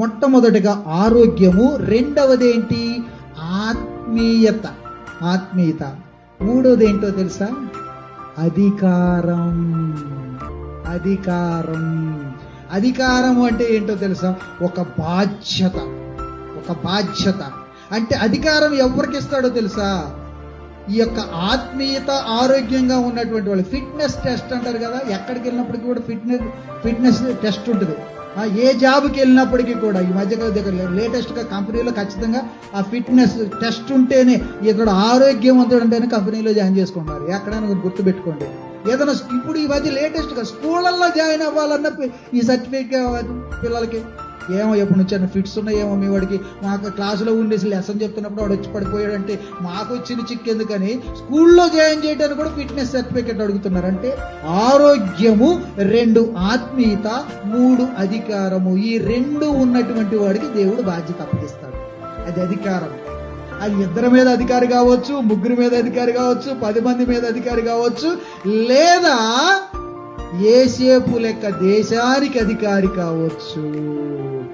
మొట్టమొదటిగా ఆరోగ్యము రెండవది ఏంటి ఆత్మీయత. ఆత్మీయత. మూడవది ఏంటో తెలుసా? అధికారం. అధికారం. అధికారం అంటే ఏంటో తెలుసా? ఒక బాధ్యత. ఒక బాధ్యత. అంటే అధికారం ఎవరికి ఇస్తాడో తెలుసా? ఈ యొక్క ఆత్మీయత ఆరోగ్యంగా ఉన్నటువంటి వాళ్ళు. ఫిట్నెస్ టెస్ట్ అంటారు కదా? ఎక్కడికి వెళ్ళినప్పటికీ కూడా ఫిట్నెస్ ఫిట్నెస్ టెస్ట్ ఉంటుంది. ఏ జాబ్కి వెళ్ళినప్పటికీ కూడా ఈ మధ్య దగ్గర లేటెస్ట్గా కంపెనీలో ఖచ్చితంగా ఆ ఫిట్నెస్ టెస్ట్ ఉంటేనే ఇతడు ఆరోగ్యవంతుడు అంటేనే కంపెనీలో జాయిన్ చేసుకుంటారు. ఎక్కడైనా గుర్తు గుర్తుపెట్టుకోండి. ఏదైనా ఇప్పుడు ఈ మధ్య లేటెస్ట్గా స్కూళ్ళల్లో జాయిన్ అవ్వాలన్న ఈ సర్టిఫికేట్ పిల్లలకి ఏమో ఎప్పుడు నుంచి అన్న ఫిట్స్ ఉన్నాయేమో మీ వాడికి. మాకు క్లాసులో ఉండేసి లెసన్ చెప్తున్నప్పుడు వాడు వచ్చి పడిపోయాడంటే మాకు వచ్చిన చిక్ ఎందుకని స్కూల్లో జాయిన్ చేయడానికి కూడా ఫిట్నెస్ సర్టిఫికేట్ అడుగుతున్నారు. అంటే ఆరోగ్యము రెండు ఆత్మీయత మూడు అధికారము ఈ రెండు ఉన్నటువంటి వాడికి దేవుడు బాధ్యత అప్పగిస్తాడు. అది అధికారం. అది ఇద్దరి మీద అధికారి కావచ్చు ముగ్గురి మీద అధికారి కావచ్చు పది మంది మీద అధికారి కావచ్చు లేదా ఏసేపు లెక్క దేశానికి అధికారి కావచ్చు?